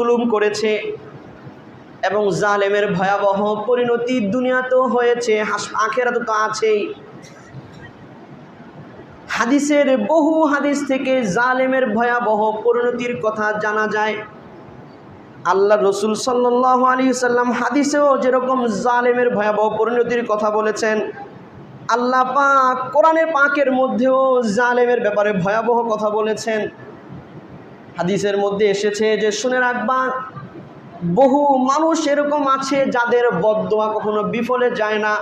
জুলুম করেছে এবং জালেমের ভয়াবহ পরিণতি দুনিয়াতেও হয়েছে আখেরাতে তো আছেই। হাদিসের বহু হাদিস থেকে জালেমের ভয়াবহ পরিণতির কথা জানা যায়। আল্লাহ রসুল সাল্লাহ আলী সাল্লাম হাদিসেও যেরকম জালেমের ভয়াবহ পরিণতির কথা বলেছেন, আল্লাহ পাক কোরআনের পাকের মধ্যেও জালেমের ব্যাপারে ভয়াবহ কথা বলেছেন। হাদিসের মধ্যে এসেছে যে, শুনে রাখবা, বহু মানুষ এরকম আছে যাদের বদদোয়া কখনো বিফলে যায় না।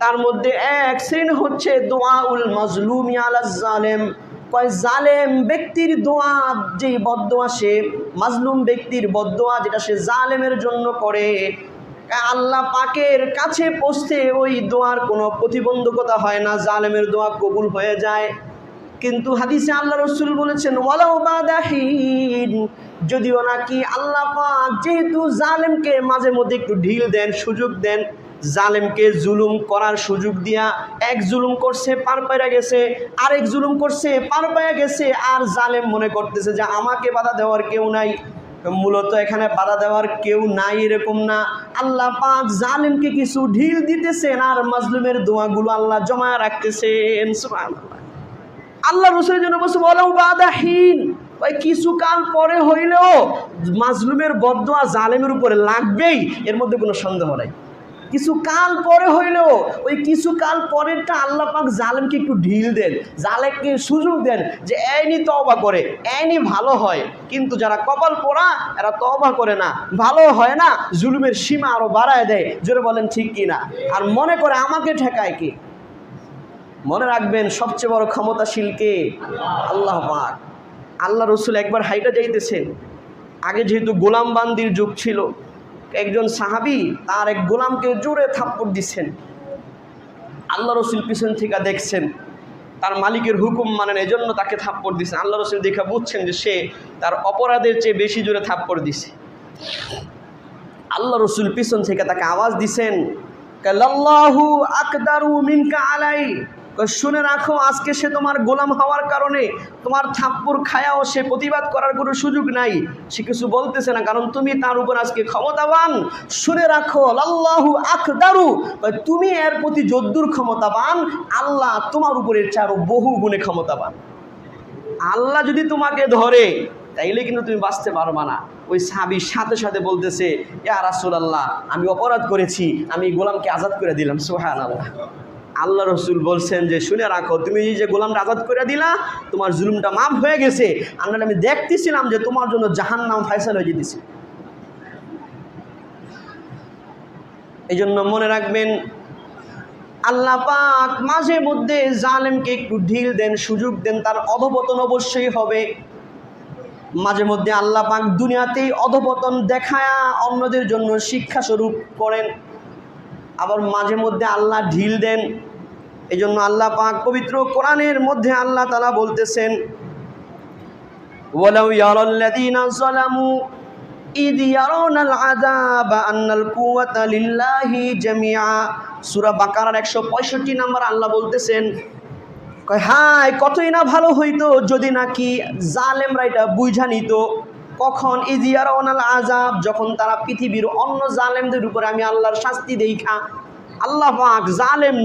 তার মধ্যে এক শ্রেণি হচ্ছে দোয়া উল মাজলুম জালেম। কয় জালেম ব্যক্তির দোয়া, যেই বদদোয়া সে, মাজলুম ব্যক্তির বদোয়া যেটা সে জালেমের জন্য করে। আল্লাহ পাকের কাছে পৌঁছতে ওই দোয়ার কোনো প্রতিবন্ধকতা হয় না, জালেমের দোয়া কবুল হয়ে যায়। কিন্তু হাদিসে আল্লাহ রসুল বলেছেন ওয়ালাও বাদাহিন যদিও নাকি আল্লাহ যেহেতু জালেমকে মাঝে মধ্যে একটু ঢিল দেন, সুযোগ দেন, জালেমকে জুলুম করার সুযোগ দিয়া এক জুলুম করছে, পার পাইরা গেছে, আরেক জুলুম করছে, পার পাইয়া গেছে, আর জালেম মনে করতেছে যে আমাকে বাধা দেওয়ার কেউ নাই। মূলত এখানে বাধা দেওয়ার কেউ নাই এরকম না। আল্লাহ পাক জালেমকে কিছু ঢিল দিতেছেন, আর মাজলুমের দোয়াগুলো আল্লাহ জমায়া রাখতেছেন, সুবহানাল্লাহ। আল্লাহ রসুলের জন্য বলছে বলো বাদাহীন ওই কিছু কাল পরে হইলেও মাজলুমের বদোয়া জালেমের উপরে লাগবেই, এর মধ্যে কোনো সন্দেহ নাই। কিছু কাল পরে হইলেও, ওই কিছু কাল পরেরটা আল্লাহ পাক জালেমকে একটু ঢিল দেন, জালেমকে সুযোগ দেন যে এনি তবা করে এনি ভালো হয়। কিন্তু যারা কপাল পড়া, এরা তবা করে না। ভালো হয় না, জুলুমের সীমা আরও বাড়ায় দেয়। জোরে বলেন, ঠিক কি না আর মনে করে আমাকে ঠেকায় কি? মনে রাখবেন, সবচেয়ে বড় ক্ষমতাশীল কে? আল্লাহ পাক। আল্লাহ রসুল একবার হাইটা যাইতেছেন। আগে যেহেতু গোলাম বান্দির যুগ ছিল, একজন সাহাবি তার এক গোলামকে জোরে থাপ্পড় দিচ্ছেন। আল্লাহ রসুল পিছন থেকে দেখছেন, তার মালিকের হুকুম মানেন এজন্য তাকে থাপ্পড় দিচ্ছেন। আল্লাহ রসুল দেখে বুঝছেন যে সে তার অপরাধের চেয়ে বেশি জোরে থাপ্পড় দিছে। আল্লাহ রসুল পিছন থেকে তাকে আওয়াজ দিছেন আকদারু মিনকা আলাই। শুনে রাখো, আজকে সে তোমার গোলাম হওয়ার কারণে তোমার থাপ্পুর খায়াও সে প্রতিবাদ করার কোনো সুযোগ নাই। সে কিছু বলতেছে না, কারণ তুমি তার উপর আজকে ক্ষমতাবান। শুনে রাখো, আল্লাহু আকদারু। তুমি এর প্রতি যদ্দুর ক্ষমতাবান, আল্লাহ তোমার উপরের চারো বহু গুণে ক্ষমতাবান। আল্লাহ যদি তোমাকে ধরে, তাইলে কিন্তু তুমি বাঁচতে পারবা না। ওই সাবির সাথে সাথে বলতেছে, ইয়া রাসুল আল্লাহ আমি অপরাধ করেছি, আমি গোলামকে আজাদ করে দিলাম সোহান আল্লাহ আল্লাহ রসুল বলছেন যে, শুনে রাখো, তুমি যে গোলামটা আজাদ করে দিলা, তোমার জুলুমটা মাফ হয়ে গেছে। আমরা আমি দেখতেছিলাম যে তোমার জন্য জাহান নাম ফাইসাল হয়ে যেতেছি। এই জন্য মনে রাখবেন, আল্লাহ পাক মাঝে মধ্যে জালেমকে একটু ঢিল দেন, সুযোগ দেন, তার অধপতন অবশ্যই হবে। মাঝে মধ্যে আল্লাহ পাক দুনিয়াতেই অধপতন দেখায়া অন্যদের জন্য শিক্ষা স্বরূপ করেন। আবার মাঝে মধ্যে আল্লাহ ঢিল দেন এই জন্য আল্লাহ পাক পবিত্র কোরআনের মধ্যে আল্লাহ তালা বলতেছেন সূরা বাকারার 165 নম্বর আল্লাহ বলতেছেন, কয় হাই কতই না ভালো হইতো যদি নাকি জালেমরা এটা বুঝা নিত। কখন আজাব যখন তারা পৃথিবীর অন্য জালেমদের উপরে আমি আল্লাহর শাস্তি দেখা আল্লাহ জালেম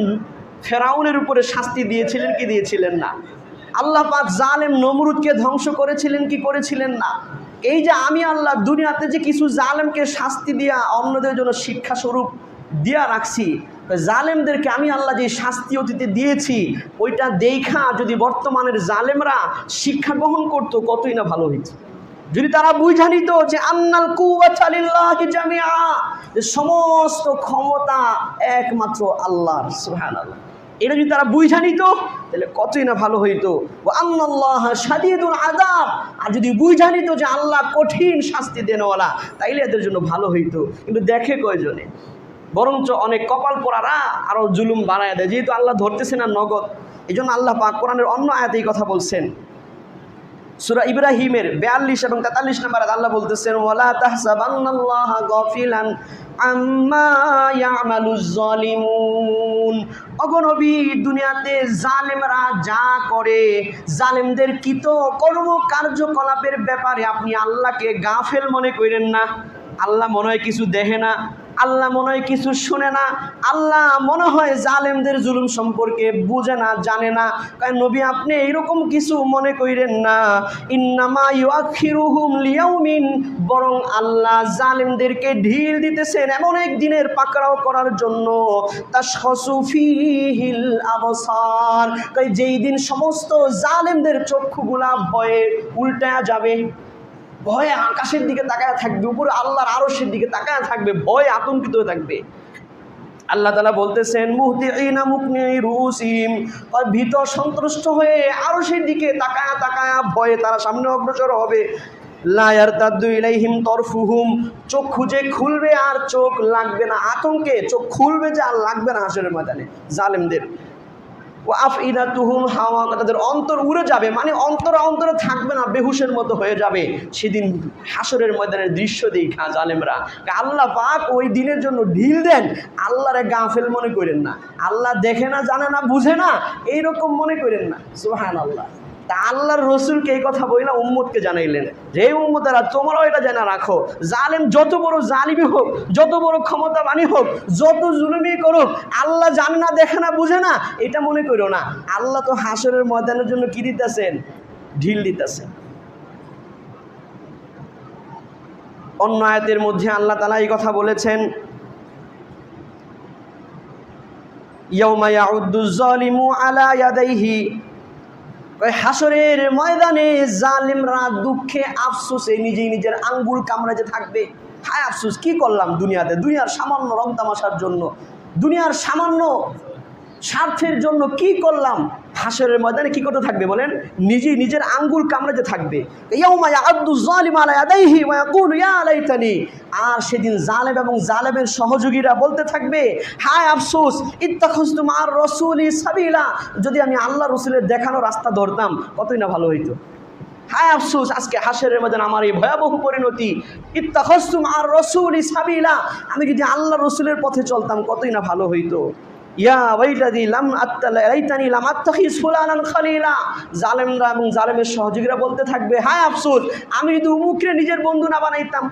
ফেরাউনের উপরে শাস্তি দিয়েছিলেন কি দিয়েছিলেন না? আল্লাহ পাক জালেম নমরুদকে ধ্বংস করেছিলেন কি করেছিলেন না? এই যে আমি আল্লাহ দুনিয়াতে যে কিছু জালেমকে শাস্তি দিয়া, অন্যদের জন্য শিক্ষা স্বরূপ দিয়া রাখছি জালেমদেরকে আমি আল্লাহ যে শাস্তি অতীতে দিয়েছি, ওইটা দেখা যদি বর্তমানের জালেমরা শিক্ষা গ্রহণ করতো, কতই না ভালো হয়েছে যদি তারা বুঝা নিত যে আন্নাল যে সমস্ত ক্ষমতা একমাত্র আল্লাহর, সুবহানাল্লাহ। এটা যদি তারা বুঝা নিত, তাহলে কতই না ভালো হইতো। আল্লাহ সাদিদুল আজাব আর যদি বুঝা নিত যে আল্লাহ কঠিন শাস্তি দেনওয়ালা, তাইলে এদের জন্য ভালো হইতো। কিন্তু দেখে কয়জনে? বরঞ্চ অনেক কপাল পড়ারা আরও জুলুম বাড়ায় দেয়। যেহেতু আল্লাহ ধরতেছে না নগদ এই জন্য আল্লাহ পাক কোরআনের অন্য আয়াতেই কথা বলছেন। সুরা ইব্রাহিমের বিয়াল্লিশ এবং তেতাল্লিশ নম্বর আল্লাহ বলতেছেন, ওয়ালা তাহসাবান্নাল্লাহা গাফিলান আম্মা ইয়ামালুজ জালিমুন। অগনবী দুনিয়াতে জালেমরা যা করে, জালেমদের কৃত কর্ম কার্যকলাপের ব্যাপারে আপনি আল্লাহকে গাফেল মনে করেন না। আল্লাহ মনে হয় কিছু দেখে না। আল্লাহ মনে হয় কিছু শুনে না। আল্লাহ মনে হয় জালেমদের জুলুম সম্পর্কে বুঝে না, জানে না। কারণ নবী, আপনি এইরকম কিছু মনে করেন না। ইন্নামা ইউআখিরুহুম লিয়াউমিন, বরং আল্লাহ জালেমদেরকে ঢিল দিতেছেন এমন এক দিনের পাকড়াও করার জন্য। তা সসুফিহিল আবসার। যেই দিন সমস্ত জালেমদের চক্ষুগুলা ভয়ে উল্টায়া যাবে ভয়ে আকাশের দিকে তাকায় থাকবে, উপরে আল্লাহর আরশের দিকে তাকায় থাকবে, ভয়ে আতঙ্কিত হয়ে থাকবে। আল্লাহ তালা বলতেছেন ভীত সন্তুষ্ট হয়ে আরশের দিকে তাকায়া তাকায়া ভয়ে তারা সামনে অগ্রসর হবে। লায়ার তাদ্দু ইলাইহিম তরফুহুম। চোখ খুঁজে খুলবে আর চোখ লাগবে না আতঙ্কে, চোখ খুলবে যে আর লাগবে না হাসরের ময়দানে। জালেমদের ও আফইদা তুহুম হাওয়া, তাদের অন্তর উড়ে যাবে মানে অন্তরা অন্তরে থাকবে না, বেহুশের মতো হয়ে যাবে। সেদিন হাসরের ময়দানের দৃশ্য দেখা জালেমরা। আল্লাহ পাক ওই দিনের জন্য ঢিল দেন, আল্লাহরে গাফেল মনে করেন না। আল্লাহ দেখে না, জানে না, বুঝে না, এইরকম মনে করেন না। সোহান আল্লাহ তা আল্লাহর রসুলকে এই কথা বইলা উম্মতকে জানাইলেন। যে উম্মতেরা, তোমরাও এটা জানা রাখো। জালেম যত বড় জালিমি হোক, যত বড় ক্ষমতাবানী হোক, যত জুলুমি করুক, আল্লাহ জানে না, দেখে না, বুঝে না, এটা মনে করো না। আল্লাহ তো হাসরের ময়দানের জন্য কি দিতেছেন? ঢিল দিতেছেন। অন্য আয়াতের মধ্যে আল্লাহ তালা এই কথা বলেছেন, ইয়াউমা ইয়াউদ্দুজ জালিমু আলা ইয়াদাইহি হাসরের ময়দানে জালিমরা দুঃখে আফসোসে নিজেই নিজের আঙ্গুল কামড়াতে থাকবে। হায় আফসোস, কি করলাম দুনিয়াতে? দুনিয়ার সামান্য রং তামাশার জন্য। দুনিয়ার সামান্য স্বার্থের জন্য কি করলাম? হাসরের ময়দানে কি করতে থাকবে বলেন? নিজেই নিজের আঙ্গুল কামড়াতে থাকবে। আর সেদিন জালেব এবং জালেবের সহযোগীরা বলতে থাকবে, হায় আফসোস ইত্তাখাজতু মার রাসূলি সাবিলা। যদি আমি আল্লাহ রসুলের দেখানো রাস্তা ধরতাম, কতই না ভালো হইতো। হায় আফসোস, আজকে হাসরের মধ্যে আমার এই ভয়াবহ পরিণতি। ইত্তাখাজতু মার রাসূলি সাবিলা। আমি যদি আল্লাহ রসুলের পথে চলতাম, কতই না ভালো হইতো। ইয়া লাম লাম জালেমরা এবং জালেমের সহযোগীরা বলতে থাকবে আফসোস, আমি নিজের বন্ধু না বানাইতাম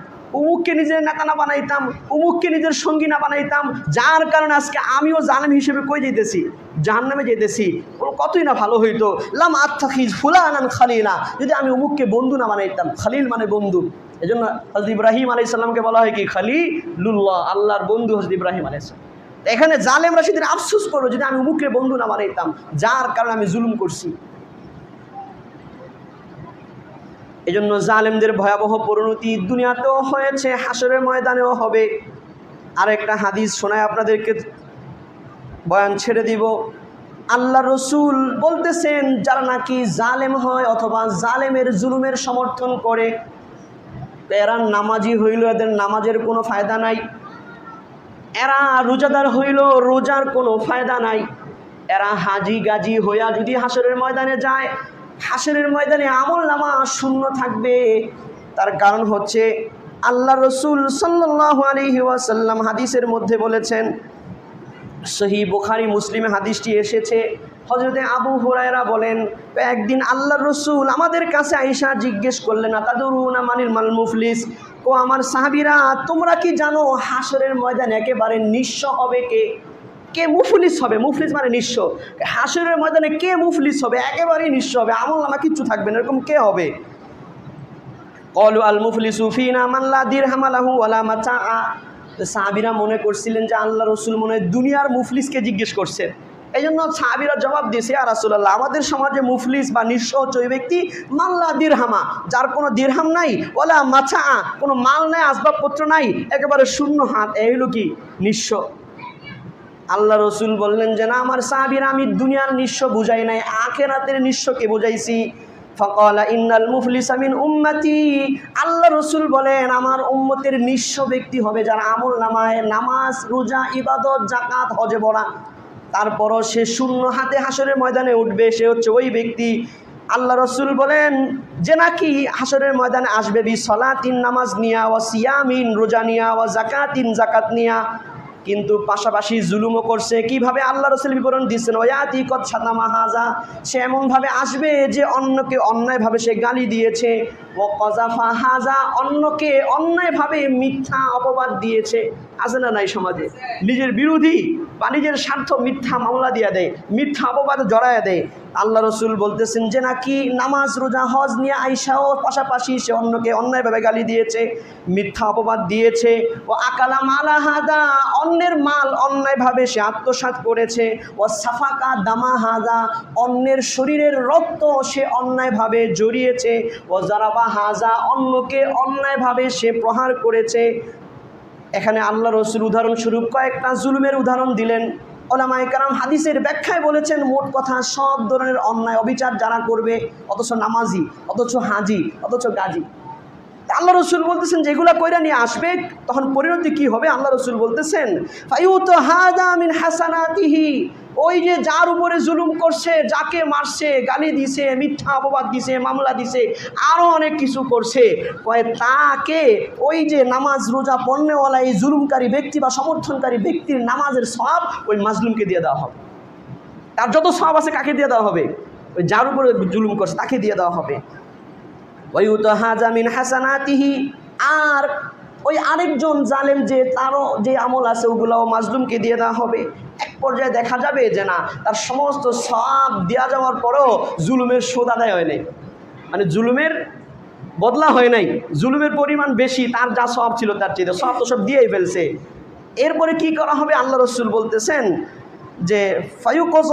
নিজের বানাইতাম, উমুককে নিজের সঙ্গী না বানাইতাম, যার কারণে আজকে আমিও জালেম হিসেবে কই যেতেছি জাহান্নামে যেতেছি ওর কতই না ভালো হইতো? লাম আত্তাখিজ ফুলানান খালিলা, যদি আমি উমুককে বন্ধু না বানাইতাম। খালিল মানে বন্ধু। এই জন্য ইব্রাহিম আলাই সাল্লামকে বলা হয় কি? খালি লুল্লাহ আল্লাহর বন্ধু হজরত ইব্রাহিম আলাইসাল্লাম এখানে জালেমরা সেদিন আফসোস করল যদি আমি মুখে বন্ধু না বানাইতাম যার কারণে আমি জুলুম করছি। এই জন্য জালেমদের ভয়াবহ পরিণতি দুনিয়াতেও হয়েছে হাসরের ময়দানেও হবে। আর একটা হাদিস শোনায় আপনাদেরকে, বয়ান ছেড়ে দিব। আল্লাহ রসুল বলতেছেন, যারা নাকি জালেম হয় অথবা জালেমের জুলুমের সমর্থন করে, এরা নামাজি হইল এদের নামাজের কোনো ফায়দা নাই। এরা রোজাদার হইল, রোজার কোনো ফায়দা নাই। এরা হাজি গাজি হইয়া যদি হাসরের ময়দানে যায়, হাসরের ময়দানে আমল নামা শূন্য থাকবে। তার কারণ হচ্ছে আল্লাহ রসুল সাল্লাহ আলহি ওয়াসাল্লাম হাদিসের মধ্যে বলেছেন সহি বুখারি, মুসলিমে হাদিসটি এসেছে। হজরতে আবু হুরায়রা বলেন, একদিন আল্লাহ রসুল আমাদের কাছে আইসা জিজ্ঞেস করলেন, আতাদুরুনা মানিল মাল মুফলিস? ও আমার সাহাবিরা, তোমরা কি জানো হাসরের ময়দান একেবারে নিঃস্ব হবে কে? কে মুফলিস হবে? মুফলিস মানে নিঃস্ব। হাসরের ময়দানে কে মুফলিস হবে? একেবারেই নিঃস্ব হবে। আমল নামা কিচ্ছু থাকবে না। এরকম কে হবে? কলু আল মুফলিসু মাল্লা দির হামালাহু ওয়ালা মাচা সাহাবিরা মনে করছিলেন যে আল্লাহ রসুল মনে দুনিয়ার মুফলিসকে জিজ্ঞেস করছে এই জন্য সাহাবিরা জবাব দিয়েছে আর রাসুল্লাহ আমাদের সমাজে মুফলিস বা নিঃস্ব হচ্ছে ওই ব্যক্তি মাল্লা দিরহামা, যার কোনো দিরহাম নাই ওলা মাছা কোনো মাল নাই, আসবাবপত্র নাই, একেবারে শূন্য হাত, এই হলো কি? নিঃস্ব। আল্লাহ রসুল বললেন যে, না, আমার সাহাবিরা, আমি দুনিয়ার নিঃস্ব বুঝাই নাই, আখেরাতের নিঃস্বকে বুঝাইছি? ফকলা, ইন্নাল মুফলিস আমিন উম্মতি। আল্লাহ রসুল বলেন, আমার উম্মতের নিঃস্ব ব্যক্তি হবে যারা আমল নামায়, নামাজ, রোজা, ইবাদত জাকাত হজে বড়া তারপরও সে শূন্য হাতে হাসরের ময়দানে উঠবে, সে হচ্ছে ওই ব্যক্তি। আল্লাহ রসুল বলেন, যে নাকি হাসরের ময়দানে আসবে বি সলাতিন নামাজ নিয়া ও সিয়ামিন, রোজা নিয়া ও জাকাতিন, জাকাত নিয়া কিন্তু পাশাপাশি জুলুমও করছে। কীভাবে আল্লাহ রসুল বিবরণ দিচ্ছেন? ওয়াতি কত সাদামা হাজা সে এমনভাবে আসবে যে অন্যকে অন্যায়ভাবে সে গালি দিয়েছে। ও কজাফা হাজা অন্যকে অন্যায়ভাবে মিথ্যা অপবাদ দিয়েছে। আছে না নাই সমাজে? নিজের বিরোধী বা নিজের স্বার্থ মিথ্যা মামলা দিয়ে দেয়, মিথ্যা অপবাদ জড়ায় দেয়। আল্লাহ রসুল বলতেছেন যে নাকি নামাজ, রোজা, হজ নিয়ে আইসাও পাশাপাশি সে অন্যকে অন্যায়ভাবে গালি দিয়েছে, মিথ্যা অপবাদ দিয়েছে, ও আকালা মালা হাদা, অন্যের মাল অন্যায়ভাবে সে আত্মসাৎ করেছে, ও সাফাকা দামা হাদা, অন্যের শরীরের রক্ত সে অন্যায়ভাবে জড়িয়েছে, ও জারাবা হাজা অন্যকে অন্যায়ভাবে সে প্রহার করেছে। এখানে আল্লাহ রসুল উদাহরণস্বরূপ কয়েকটা জুলুমের উদাহরণ দিলেন। ওলামায় কারাম হাদিসের ব্যাখ্যায় বলেছেন, মোট কথা সব ধরনের অন্যায় অবিচার যারা করবে, অথচ নামাজি, অথচ হাজি, অথচ গাজী আল্লাহ রসুল বলতেছেন, যেগুলা কইরা নিয়ে আসবে, তখন পরিণতি কি হবে? আল্লাহ রসুল বলতেছেন ফাইউত মিন হাসানাতিহি ওই যে যার উপরে জুলুম করছে, যাকে মারছে, গালি দিছে, মিথ্যা অপবাদ দিছে, মামলা দিছে আরও অনেক কিছু করছে। কয়ে তাকে ওই যে নামাজ রোজা পণ্যওয়ালা, এই জুলুমকারী ব্যক্তি বা সমর্থনকারী ব্যক্তির নামাজের সব ওই মাজলুমকে দিয়ে দেওয়া হবে। তার যত সব আছে, কাকে দিয়ে দেওয়া হবে? ওই যার উপরে জুলুম করছে, তাকে দিয়ে দেওয়া হবে। ওয়ুতহাজামিন হাসানাতিহি। আর ওই আরেকজন জালেম যে তারও যে আমল আছে, ওগুলাও মাজলুমকে দিয়ে দেওয়া হবে। এক পর্যায়ে দেখা যাবে যে না, তার সমস্ত সব দেওয়া যাওয়ার পরেও জুলুমের শোধ আদায় হয় নাই। মানে জুলুমের বদলা হয় নাই। জুলুমের পরিমাণ বেশি, তার যা সব ছিল তার চেয়ে। সব তো সব দিয়েই ফেলছে। এরপরে কি করা হবে? আল্লাহ রসুল বলতেছেন যে, ফায়ুকজ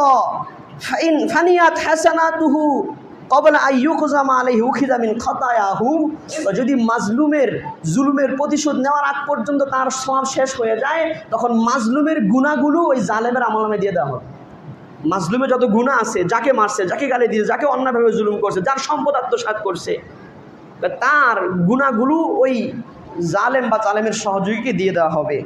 ফাইন ফানিয়াত হাসানাতুহু। কবলা আইয়ুকুজামা আলাইহি উখিদামিন খতায়াহু। যদি মাজলুমের জুলুমের প্রতিশোধ নেওয়ার আগ পর্যন্ত তার সব শেষ হয়ে যায়, তখন মাজলুমের গুণাগুলো ওই জালেমের আমলনামে দিয়ে দেওয়া হবে। মাজলুমে যত গুণা আছে, যাকে মারছে, যাকে গালি দিয়েছে, যাকে অন্যায়ভাবে জুলুম করছে, যার সম্পদ আত্মসাৎ করছে তার গুণাগুলো ওই জালেম বা জালেমের সহযোগীকে দিয়ে দেওয়া হবে।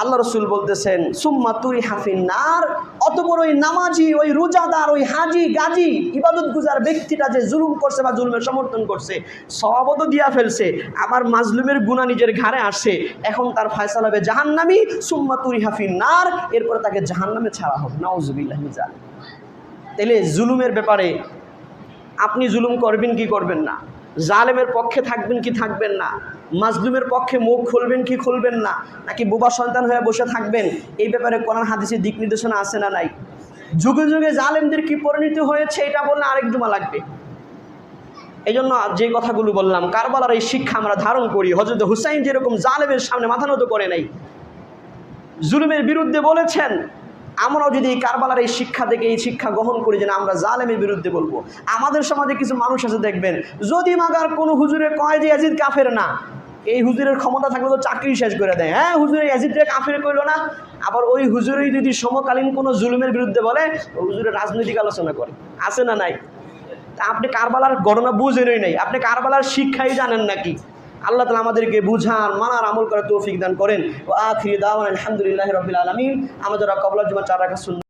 আল্লাহ রসুল বলতেছেন, সুম্মা তুরি হাফিনার অতপর ওই নামাজি, ওই রোজাদার, ওই হাজি, গাজি ইবাদত গুজার ব্যক্তিটা যে জুলুম করছে বা জুলুমের সমর্থন করছে সবও দিয়া ফেলছে আবার মাজলুমের গুণা নিজের ঘাড়ে আসছে, এখন তার ফয়সাল হবে জাহান্নামি, সুম্মা তুরি হাফিনার এরপর তাকে জাহান্নামে ছাড়া হবে নওজুবিল্লাহ জাল তাহলে জুলুমের ব্যাপারে আপনি জুলুম করবেন কি করবেন না? জালেমের পক্ষে থাকবেন কি থাকবেন না? মাজলুমের পক্ষে মুখ খুলবেন কি খুলবেন না? নাকি বোবা সন্তান হয়ে বসে থাকবেন? এই ব্যাপারে কোরআন হাদিসের দিক নির্দেশনা আছে না নাই? যুগে যুগে জালেমদের কি পরিণত হয়েছে এটা বললে আরেক জুমা লাগবে। এই জন্য যে কথাগুলো বললাম, কারবালার এই শিক্ষা আমরা ধারণ করি। হজরত হুসাইন যেরকম জালেমের সামনে মাথা নত করে নাই, জুলুমের বিরুদ্ধে বলেছেন আমরাও যদি কারবালার এই শিক্ষা থেকে এই শিক্ষা গ্রহণ করি যে আমরা জালেমের বিরুদ্ধে বলব। আমাদের সমাজে কিছু মানুষ আছে, দেখবেন, যদি মাগার কোনো হুজুরে কয় যে ইয়াজিদ কাফের না, এই হুজুরের ক্ষমতা থাকলে তো চাকরি শেষ করে দেয়। হ্যাঁ হুজুরে ইয়াজিদটা কাফের করল না, আবার ওই হুজুরেই যদি সমকালীন কোনো জুলুমের বিরুদ্ধে বলে হুজুরের রাজনৈতিক আলোচনা করে। আছে না নাই? তা আপনি কারবালার ঘটনা বুঝেনই নাই। আপনি কারবালার শিক্ষাই জানেন নাকি? আল্লাহ তালা আমাদেরকে বুঝান, মানার, আমল করে তৌফিক দান করেন। ও আখির দাওয়ান আলহামদুলিল্লাহ রবিল আলমিন। আমাদের কবলা জুমা চার রাখা